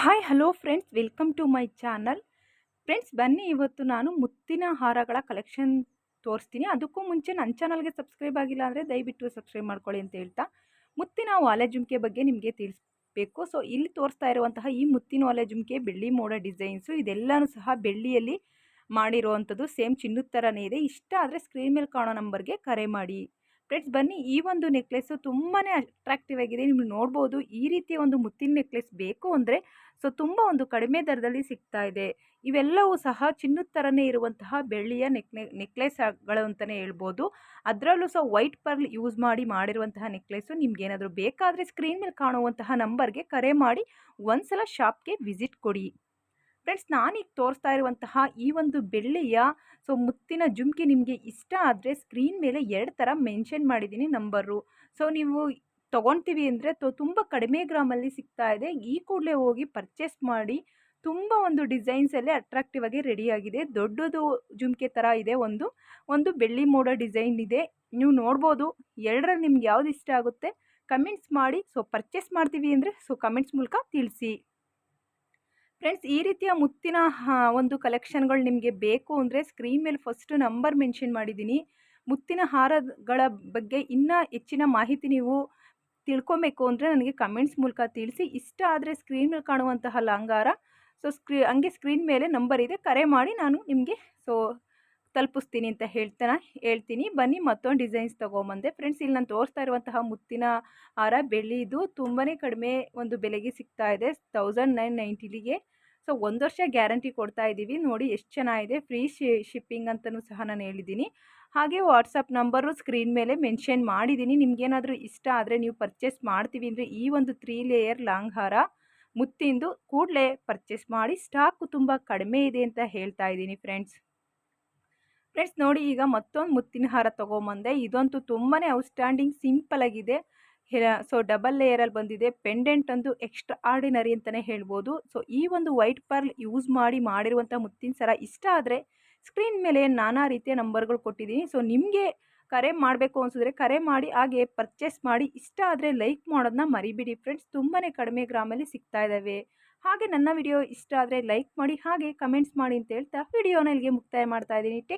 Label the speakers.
Speaker 1: Hi hello friends welcome to my channel friends ಬನ್ನಿ ಇವತ್ತು ನಾನು ಮುತ್ತಿನ ಹಾರಗಳ ಕಲೆಕ್ಷನ್ ತೋರಿಸ್ತೀನಿ. ಅದಕ್ಕೂ ಮುಂಚೆ ನನ್ನ ಚಾನಲ್ಗೆ ಸಬ್ಸ್ಕ್ರೈಬ್ ಆಗಿಲ್ಲ ಅಂದರೆ ದಯವಿಟ್ಟು ಸಬ್ಸ್ಕ್ರೈಬ್ ಮಾಡ್ಕೊಳ್ಳಿ ಅಂತ ಹೇಳ್ತಾ. ಮುತ್ತಿನ ವಾಲೆ ಜುಮ್ಕೆ ಬಗ್ಗೆ ನಿಮಗೆ ತಿಳಿಸ್ಬೇಕು. ಸೊ ಇಲ್ಲಿ ತೋರಿಸ್ತಾ ಇರುವಂತಹ ಈ ಮುತ್ತಿನ ವಾಲೆ ಜುಮ್ಕೆ, ಬೆಳ್ಳಿ ಮೋಡ ಡಿಸೈನ್ಸು ಇದೆಲ್ಲನೂ ಸಹ ಬೆಳ್ಳಿಯಲ್ಲಿ ಮಾಡಿರುವಂಥದ್ದು ಸೇಮ್ ಚಿನ್ನದ ಥರನೇ ಇದೆ. ಇಷ್ಟ ಆದರೆ ಸ್ಕ್ರೀನ್ ಮೇಲೆ ಕಾಣೋ ನಂಬರ್ಗೆ ಕರೆ ಮಾಡಿ. ಫ್ರೆಂಡ್ಸ್ ಬನ್ನಿ, ಈ ಒಂದು ನೆಕ್ಲೆಸ್ಸು ತುಂಬಾ ಅಟ್ರಾಕ್ಟಿವ್ ಆಗಿದೆ. ನೀವು ನೋಡ್ಬೋದು, ಈ ರೀತಿಯ ಒಂದು ಮುತ್ತಿನ ನೆಕ್ಲೆಸ್ ಬೇಕು ಅಂದರೆ, ಸೊ ತುಂಬ ಒಂದು ಕಡಿಮೆ ದರದಲ್ಲಿ ಸಿಗ್ತಾ ಇದೆ. ಇವೆಲ್ಲವೂ ಸಹ ಚಿನ್ನದ ಥರನೇ ಇರುವಂತಹ ಬೆಳ್ಳಿಯ ನೆಕ್ನೆ ನೆಕ್ಲೆಸ್ಗಳು ಅಂತಲೇ ಹೇಳ್ಬೋದು. ಅದರಲ್ಲೂ ಸಹ ವೈಟ್ ಪರ್ಲ್ ಯೂಸ್ ಮಾಡಿ ಮಾಡಿರುವಂತಹ ನೆಕ್ಲೆಸ್ಸು ನಿಮ್ಗೇನಾದರೂ ಬೇಕಾದರೆ ಸ್ಕ್ರೀನ್ ಮೇಲೆ ಕಾಣುವಂತಹ ನಂಬರ್ಗೆ ಕರೆ ಮಾಡಿ, ಒಂದ್ಸಲ ಶಾಪ್ಗೆ ವಿಸಿಟ್ ಕೊಡಿ. ಫ್ರೆಂಡ್ಸ್, ನಾನೀಗ ತೋರಿಸ್ತಾ ಇರುವಂತಹ ಈ ಒಂದು ಬೆಳ್ಳಿಯ, ಸೊ ಮುತ್ತಿನ ಜುಮ್ಕಿ ನಿಮಗೆ ಇಷ್ಟ ಆದರೆ ಸ್ಕ್ರೀನ್ ಮೇಲೆ ಎರಡು ಥರ ಮೆನ್ಷನ್ ಮಾಡಿದ್ದೀನಿ, ನಂಬರು. ಸೊ ನೀವು ತೊಗೊಳ್ತೀವಿ ಅಂದರೆ ತೊ, ತುಂಬ ಕಡಿಮೆ ಗ್ರಾಮಲ್ಲಿ ಸಿಗ್ತಾ ಇದೆ. ಈ ಕೂಡಲೇ ಹೋಗಿ ಪರ್ಚೇಸ್ ಮಾಡಿ, ತುಂಬ ಒಂದು ಡಿಸೈನ್ಸಲ್ಲೇ ಅಟ್ರಾಕ್ಟಿವ್ ಆಗಿ ರೆಡಿಯಾಗಿದೆ ದೊಡ್ಡದು ಜುಮ್ಕೆ ಥರ ಇದೆ ಒಂದು. ಒಂದು ಬೆಳ್ಳಿ ಮೋಡ ಡಿಸೈನ್ ಇದೆ. ನೀವು ನೋಡ್ಬೋದು, ಎರಡರಲ್ಲಿ ನಿಮ್ಗೆ ಯಾವ್ದು ಇಷ್ಟ ಆಗುತ್ತೆ ಕಮೆಂಟ್ಸ್ ಮಾಡಿ. ಸೊ ಪರ್ಚೇಸ್ ಮಾಡ್ತೀವಿ ಅಂದರೆ ಸೊ ಕಮೆಂಟ್ಸ್ ಮೂಲಕ ತಿಳಿಸಿ. ಫ್ರೆಂಡ್ಸ್, ಈ ರೀತಿಯ ಮುತ್ತಿನ ಒಂದು ಕಲೆಕ್ಷನ್ಗಳು ನಿಮಗೆ ಬೇಕು ಅಂದರೆ ಸ್ಕ್ರೀನ್ ಮೇಲೆ ಫಸ್ಟು ನಂಬರ್ ಮೆನ್ಷನ್ ಮಾಡಿದ್ದೀನಿ. ಮುತ್ತಿನ ಹಾರಗಳ ಬಗ್ಗೆ ಇನ್ನೂ ಹೆಚ್ಚಿನ ಮಾಹಿತಿ ನೀವು ತಿಳ್ಕೊಬೇಕು ಅಂದರೆ ನನಗೆ ಕಮೆಂಟ್ಸ್ ಮೂಲಕ ತಿಳಿಸಿ. ಇಷ್ಟ ಆದರೆ ಸ್ಕ್ರೀನ್ ಮೇಲೆ ಕಾಣುವಂತಹ ಲಂಗಾರ ಸೊ, ಸ್ಕ್ರೀ, ಹಂಗೆ ಸ್ಕ್ರೀನ್ ಮೇಲೆ ನಂಬರ್ ಇದೆ, ಕರೆ ಮಾಡಿ ನಾನು ನಿಮಗೆ. ಸೊ ತಲುಪಿಸ್ತೀನಿ ಅಂತ ಹೇಳ್ತಾನೆ, ಹೇಳ್ತೀನಿ. ಬನ್ನಿ, ಮತ್ತೊಂದು ಡಿಸೈನ್ಸ್ ತೊಗೊಂಬಂದೆ. ಫ್ರೆಂಡ್ಸ್ ಇಲ್ಲಿ ನಾನು ತೋರಿಸ್ತಾ ಇರುವಂತಹ ಮುತ್ತಿನ ಹಾರ ಬೆಳ್ಳಿದು ತುಂಬಾ ಕಡಿಮೆ ಒಂದು ಬೆಲೆಗೆ ಸಿಗ್ತಾ ಇದೆ ತೌಸಂಡ್ ನೈನ್ ನೈಂಟಿಲಿಗೆ ಸೊ ಒಂದು ವರ್ಷ ಗ್ಯಾರಂಟಿ ಕೊಡ್ತಾ ಇದ್ದೀವಿ ನೋಡಿ, ಎಷ್ಟು ಚೆನ್ನಾಗಿದೆ. ಫ್ರೀ ಶಿಪ್ಪಿಂಗ್ ಅಂತಲೂ ಸಹ ನಾನು ಹೇಳಿದ್ದೀನಿ. ಹಾಗೆ ವಾಟ್ಸಪ್ ನಂಬರು ಸ್ಕ್ರೀನ್ ಮೇಲೆ ಮೆನ್ಷನ್ ಮಾಡಿದ್ದೀನಿ. ನಿಮಗೇನಾದರೂ ಇಷ್ಟ ಆದರೆ ನೀವು ಪರ್ಚೇಸ್ ಮಾಡ್ತೀವಿ ಅಂದರೆ ಈ ಒಂದು ತ್ರೀ ಲೇಯರ್ ಲಾಂಗ್ ಹಾರ ಮುತ್ತಿಂದು ಕೂಡಲೇ ಪರ್ಚೇಸ್ ಮಾಡಿ ಸ್ಟಾಕು ತುಂಬ ಕಡಿಮೆ ಇದೆ ಅಂತ ಹೇಳ್ತಾ ಇದ್ದೀನಿ ಫ್ರೆಂಡ್ಸ್ ಫ್ರೆಂಡ್ಸ್ ನೋಡಿ ಈಗ ಮತ್ತೊಂದು ಮುತ್ತಿನ ಹಾರ ತೊಗೊಂಬಂದೆ. ಇದಂತೂ ತುಂಬಾ ಔಟ್ಸ್ಟ್ಯಾಂಡಿಂಗ್ ಸಿಂಪಲ್ ಆಗಿದೆ. ಸೊ ಡಬಲ್ ಲೇಯರಲ್ಲಿ ಬಂದಿದೆ. ಪೆಂಡೆಂಟ್ ಅಂದು ಎಕ್ಸ್ಟ್ರಾ ಆರ್ಡಿನರಿ ಅಂತಲೇ ಹೇಳ್ಬೋದು. ಸೊ ಈ ಒಂದು ವೈಟ್ ಪರ್ಲ್ ಯೂಸ್ ಮಾಡಿ ಮಾಡಿರುವಂಥ ಮುತ್ತಿನ ಸರ ಇಷ್ಟ ಆದರೆ ಸ್ಕ್ರೀನ್ ಮೇಲೆ ನಾನಾ ರೀತಿಯ ನಂಬರ್ಗಳು ಕೊಟ್ಟಿದ್ದೀನಿ. ಸೊ ನಿಮಗೆ ಕರೆ ಮಾಡಬೇಕು ಅನಿಸಿದ್ರೆ ಕರೆ ಮಾಡಿ, ಹಾಗೆ ಪರ್ಚೇಸ್ ಮಾಡಿ. ಇಷ್ಟ ಆದರೆ ಲೈಕ್ ಮಾಡೋದನ್ನ ಮರಿಬಿಡಿ ಫ್ರೆಂಡ್ಸ್ ತುಂಬಾ ಕಡಿಮೆ ಗ್ರಾಮಲ್ಲಿ ಸಿಗ್ತಾ ಇದ್ದಾವೆ ಹಾಗೆ ನನ್ನ ವಿಡಿಯೋ ಇಷ್ಟ ಆದರೆ ಲೈಕ್ ಮಾಡಿ, ಹಾಗೆ ಕಮೆಂಟ್ಸ್ ಮಾಡಿ ಅಂತ ಹೇಳ್ತಾ ವಿಡಿಯೋನ ಇಲ್ಲಿಗೆ ಮುಕ್ತಾಯ ಮಾಡ್ತಾ ಇದ್ದೀನಿ. ಟೆಕ್